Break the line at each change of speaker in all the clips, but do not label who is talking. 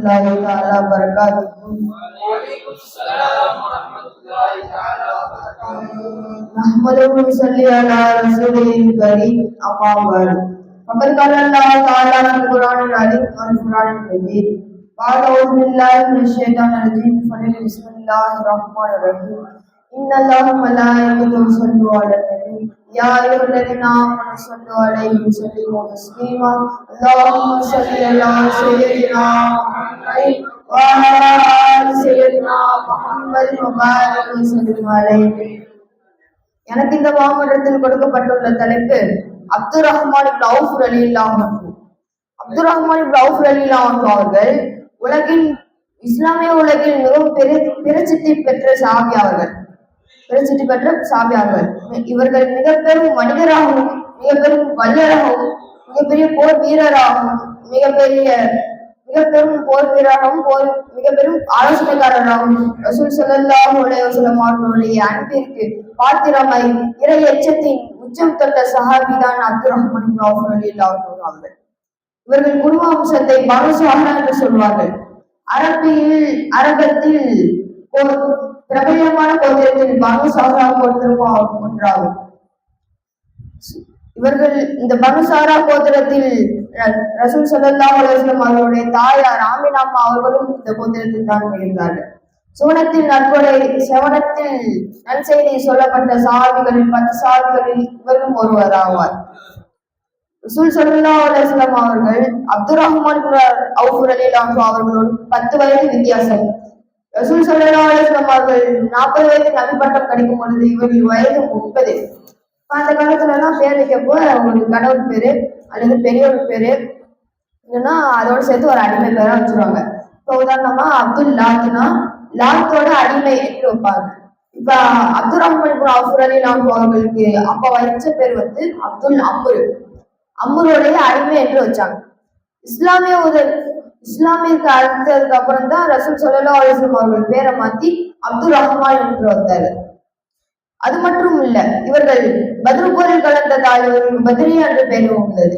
الله تعالى وبركاته
وعليكم السلام ورحمة الله تعالى وبركاته
نحمده ونصلي على رسوله الكريم أما بعد فقد قال الله تعالى في القرآن العظيم والقرآن المجيد قال أعوذ بالله من الشيطان الرجيم فلن بسم الله الرحمن الرحيم إن الله وملائكته يصلوا على النبي يا أيها الذين آمنوا صلوا عليه وسلموا تسليما اللهم صل على سيدنا محمد وعلى آل சையதுனா Muhammad Mubarak வஸல்லம் அலைஹி எனக்கு இந்த மாமன்றத்தில் கொடுக்கப்பட்டுள்ள தலைப்பு அப்துல் ரஹ்மான் இப்னு அவுஃப் ரலியல்லாஹு அன்ஹு அப்துல் ரஹ்மான் இப்னு அவுஃப் ரலியல்லாஹு அன்ஹு அவர்கள் உலகின் இஸ்லாமிய உலகில் மிகவும் பெரு பிரசித்தி பெற்ற சாபி அவர்கள் பிரசித்தி பெற்ற சாமியார்கள். இவர்கள் மிக பெரும் மனிதராகவும் மிக பெரும் வல்லராகவும் மிகப்பெரிய போர் வீரராகவும் மிகப்பெரிய மிக பெரும் போர் வீரராகவும் போர் மிக பெரும் ஆலோசனைக்காரராகவும் ரசூல் ஸல்லல்லாஹு அலைஹி அவர்களுடைய அன்பிற்கு பாத்திரமாய் இறை எச்சத்தின் உச்சம் தொட்ட சஹாபிதான் அப்துல் ரஹ்மான் அவர்கள். இவர்கள் குடும்ப அம்சத்தை பானுசுவாகா என்று சொல்வார்கள். அரபியில் அரபத்தில் ஒரு பிரபல்யமான கோத்திரத்தில் சாரா கோத்திரமும் ஒன்றாகும் இவர்கள் இந்த பனுசாரா கோத்திரத்தில் ரசூல் ஸல்லல்லாஹு அலுவலம் அவர்களுடைய தாயார் ஆமினாம்மா அவர்களும் இந்த கோத்திரத்தில் தான் இருந்தார்கள். சுவனத்தில் நற்கொலை செவனத்தில் நன்செய்தி சொல்லப்பட்ட சாவிகளில் பத்து சாவிகளில் இவரும் ஒருவர் ஆவார். ரசூல் ஸல்லல்லாஹு அலுவலம் அவர்கள் அப்துல் ரஹ்மான் இப்னு அவுஃப் அவர்களோடு பத்து வயது வித்தியாசம். ரசூல் ஸல்லல்லாஹு அவர்கள் நாற்பது வயது நபி பட்டம் கிடைக்கும் பொழுது இவர் வயது முப்பது. அந்த காலத்துல எல்லாம் பேர் வைக்கப்போ ஒரு கடவுள் பேரு அல்லது பெரியவர் பேரு இல்லைன்னா அதோட சேர்த்து ஒரு அடிமை பேரா வச்சிருவாங்க. இப்போ உதாரணமா அப்துல் லாத்னா லாத்தோட அடிமை என்று வைப்பாங்க. இப்ப அப்துல் ரஹ்மான் இப்னு அவுஃப் ரலியல்லாஹு அவர்களுக்கு அப்ப வச்ச பேர் வந்து அப்துல் அம்ரு. அம்ருடைய அடிமை என்று வச்சாங்க. இஸ்லாமிய உதவி இஸ்லாமியருக்கு அடுத்ததுக்கு அப்புறம் தான் ரசூல் சொல்லலா அலைஹி அவர்கள் பேரை மாத்தி அப்துல் ரஹ்மான் என்று வந்தார். அது மட்டும் இல்ல இவர்கள் பத்ரு போரில் கலந்ததால் இவர்கள் பத்ரியா என்று பெயர் உள்ளது.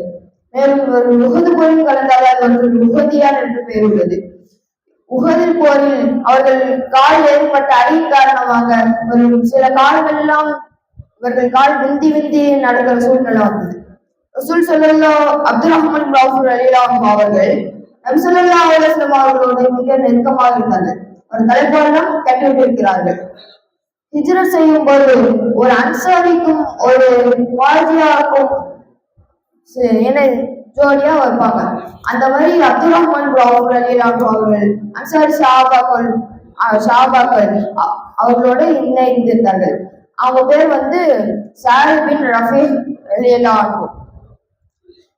மேலும் இவர்கள் முகது போரில் கலந்ததால் அவர்கள் முகதியார் என்று பெயர் உள்ளது. உகதில் போரில் அவர்கள் கால் ஏற்பட்ட அடியின் காரணமாக இவர்கள் சில காலமெல்லாம் இவர்கள் கால் விந்தி விந்தி நடக்கிற சூழ்நிலை வந்தது. ரசூல் சொல்லலா அப்துல் ரஹ்மான் இப்னு அவர்கள் நபி ஸல்லல்லாஹு அலைஹி அவர்களோடு மிக நெருக்கமாக இருந்தனர். ஒரு தலைப்பாடம் கட்டிவிட்டு இருக்கிறார்கள் ஹிஜ்ரத் செய்யும் போது ஒரு அன்சாரிக்கும் ஒரு வாஜியாவுக்கும் ச- ஜோடியா வைப்பாங்க அந்த மாதிரி அப்துல் ரஹ்மான் இப்னு அலி அவர்கள் அன்சாரி ஷாபாக்கள் ஷாபாக்கள் அ- அவர்களோட இணைந்திருந்தார்கள் அவங்க பேர் வந்து சாரி பின் ரஃபீக் ரலியல்லாஹு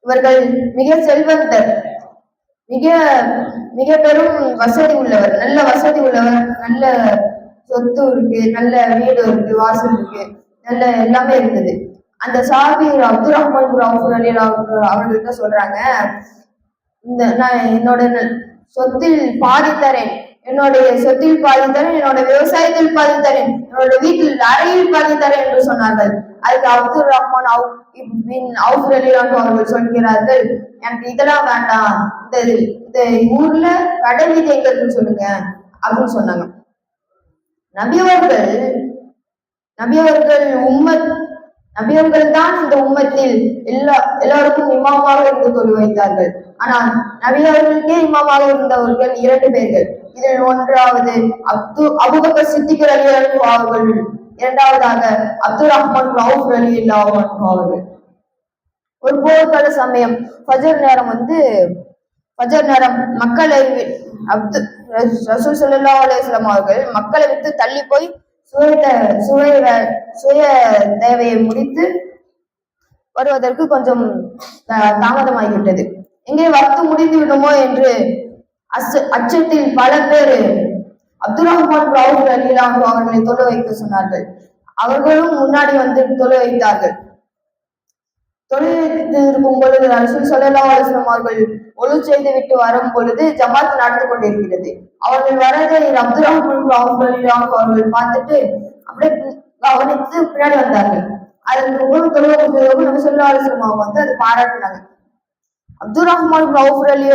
இவர்கள் மிக செல்வந்தர். மிக மிக பெரும் வசதி உள்ளவர் நல்ல வசதி உள்ளவர் நல்ல சொத்து இருக்கு நல்ல வீடு இருக்கு வாசல் இருக்கு நல்ல எல்லாமே இருக்குது. அந்த சாபி அப்துல் ரஹ்மான் இப்னு அலி ரலியல்லாஹு அன்ஹு அவர்கள்ட்ட சொல்றாங்க. இந்த நான் என்னோட சொத்தில் பாதி தரேன் என்னுடைய சொத்தில் பாதி தரேன் என்னோட விவசாயத்தில் பாதி தரேன் என்னோட வீட்டில் அறையில் பாதி தரேன் என்று சொன்னார்கள். அதுக்கு அப்துல் ரஹ்மான் அவுஃப் பின் அவுஃப் அவர்கள் சொல்கிறார்கள் எனக்கு இதெல்லாம் வேண்டாம் இந்த இந்த ஊர்ல கடை வீதி சொல்லுங்க அப்படின்னு சொன்னாங்க. நபியவர்கள் நபியவர்கள் உம்மத் நபியவர்கள் தான் இந்த உம்மத்தில் எல்லா எல்லாருக்கும் இமாமாக இருந்து தொழு வைத்தார்கள். ஆனால் நபியவர்களுக்கே இமாமாக இருந்தவர்கள் இரண்டு பேர்கள். இதில் ஒன்றாவது அப்து அபுபக்கர் சித்திகர் அலி அவர்கள் இரண்டாவதாக அப்துல் ரஹ்மான் ரவுப் அலி அல்லாஹ் அவர்கள். ஒரு போர்க்கால சமயம் ஃபஜர் நேரம் வந்து ஃபஜர் நேரம் மக்களை வி- அப்து ரசூல் சல்லா அலுவலாம் அவர்கள் மக்களை விட்டு தள்ளி போய் சுய சுய வே- சுய தேவையை முடித்து வருவதற்கு கொஞ்சம் தாமதமாகிவிட்டது. எங்கே வக்து முடிந்து விடுமோ என்று அச்ச அச்சத்தில் பல பேர் அப்துல் ரஹ்மான் ரவுஃப் ரலியல்லாஹு அவர்களை தொழில் வைக்க சொன்னார்கள். அவர்களும் முன்னாடி வந்து தொழில் வைத்தார்கள் தொழில் இருக்கும் பொழுது ரசூல் ஸல்லல்லாஹு அலுவலம் அவர்கள் ஒழு செய்து விட்டு வரும் பொழுது ஜமாத் நடந்து கொண்டிருக்கிறது. அவர்கள் வரதை அப்துல் ரஹ்மான் அவர்கள் பார்த்துட்டு அப்படியே கவனித்து பின்னாடி வந்தார்கள். அதற்கு முழு தொழுவதற்கு நம்ம ஸல்லல்லாஹு அலுவலம் அவங்க வந்து அதை பாராட்டினாங்க. அப்துல் ரஹ்மான் ரவுஃப் அலி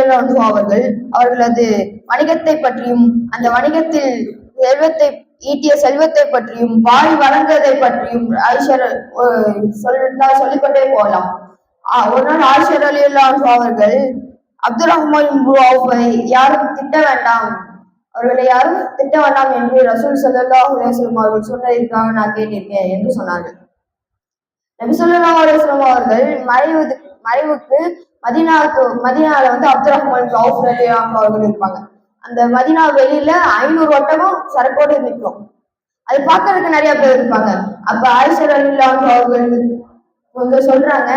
அவர்கள் அவர்களது வணிகத்தை பற்றியும் அந்த வணிகத்தில் செல்வத்தை ஈட்டிய செல்வத்தை பற்றியும் வாய் வழங்குவதை பற்றியும் ஐஸ்வர் சொல்லிட்டா சொல்லிக்கொண்டே போகலாம். ஆஹ் ஒரு நாள் ஆஷர் அலி அவர்கள் அப்துல் ரஹ்மான் யாரும் திட்ட வேண்டாம் அவர்களை யாரும் திட்ட வேண்டாம் என்று ரசூல் சல்லா அலுவலம் அவர்கள் சொன்னதற்காக நான் கேட்டிருக்கேன் என்று சொன்னார்கள். நபி ஸல்லல்லாஹு அலைஹி அவர்கள் மறைவு மறைவுக்கு மதினாவுக்கு மதீனால வந்து அப்துல் ரஹ்மான் அவர்கள் இருப்பாங்க. அந்த மதினா வெளியில ஐநூறு ஒட்டகம் சரக்கோடு நிற்கும். அது பார்க்கறதுக்கு நிறைய பேர் இருப்பாங்க. அப்ப ஆயிஷர் அலில்லாஹு அவர்கள் கொஞ்சம் சொல்றாங்க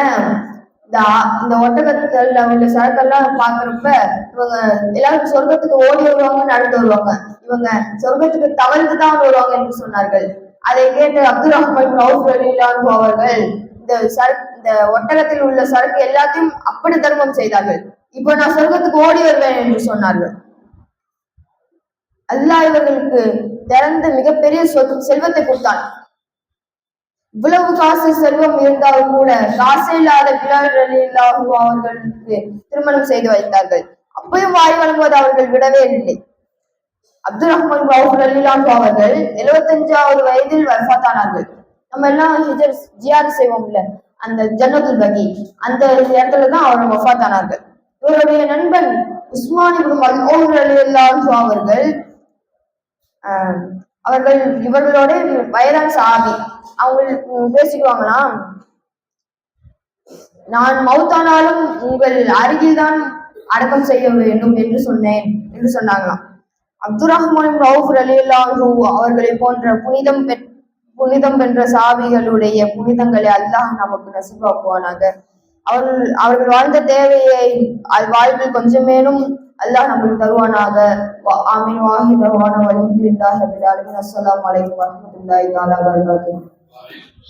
இந்த இந்த ஒட்டகத்துல உள்ள சரக்கெல்லாம் பாக்குறப்ப இவங்க எல்லாரும் சொர்க்கத்துக்கு ஓடி வருவாங்க நடந்து வருவாங்க. இவங்க சொர்க்கத்துக்கு தவழ்ந்து தான் வருவாங்க என்று சொன்னார்கள். அதை கேட்டு அப்துல் ரஹ்மான் ரவுஃப் அலிலான் அவர்கள் இந்த சரக்கு இந்த ஒட்டகத்தில் உள்ள சரக்கு எல்லாத்தையும் அப்படி தர்மம் செய்தார்கள். இப்போ நான் சொர்க்கத்துக்கு ஓடி வருவேன் என்று சொன்னார்கள். அல்லாஹ் இவர்களுக்கு திறந்து மிகப்பெரிய சொத்து செல்வத்தை கொடுத்தான். இவ்வளவு காசு செல்வம் இருந்தாலும் கூட காசு இல்லாத பிலால் அவர்களுக்கு திருமணம் செய்து வைத்தார்கள். அப்பயும் வாய் வழங்குவது அவர்கள் விடவே இல்லை. அப்துல் ரஹ்மான் பாபு ரலியல்லாஹு அவர்கள் எழுபத்தஞ்சாவது வயதில் வஃபாத்தானார்கள் நம்ம எல்லாம் ஹிஜர் ஜியார் செய்வோம்ல அந்த ஜன்னதுல் பகி அந்த இடத்துல தான் அவர் வஃபாத்தானார்கள் இவருடைய நண்பன் உஸ்மான் இப்னு மல்ஊன் ரலியல்லாஹு அவர்கள் அவர்கள் இவர்களோட வயதான சாபி அவங்க பேசிக்குவாங்களாம். நான் மௌத்தானாலும் உங்கள் அருகில்தான் அடக்கம் செய்ய வேண்டும் என்று சொன்னேன் என்று சொன்னாங்களாம். அப்துல் ரஹ்மான் ரவுஃப் ரலியல்லாஹு அவர்களை போன்ற புனிதம் பெற் புனிதம் பெற்ற சாவிகளுடைய புனிதங்களை அல்லாஹ் நமக்கு நசிபாக்குவானாக. அவர்கள் அவர்கள் வாழ்ந்த தேவையை வாழ்வில் கொஞ்சமேனும் அல்லாஹ் நம்மளுக்கு தருவானாக. ஆமீன். வாஹிதவான வலிந்தில்லாஹி ரபில் ஆலமீன். அஸ்ஸலாமு அலைக்கும் வரஹ்மத்துல்லாஹி தஆலா வபரகாத்துஹு.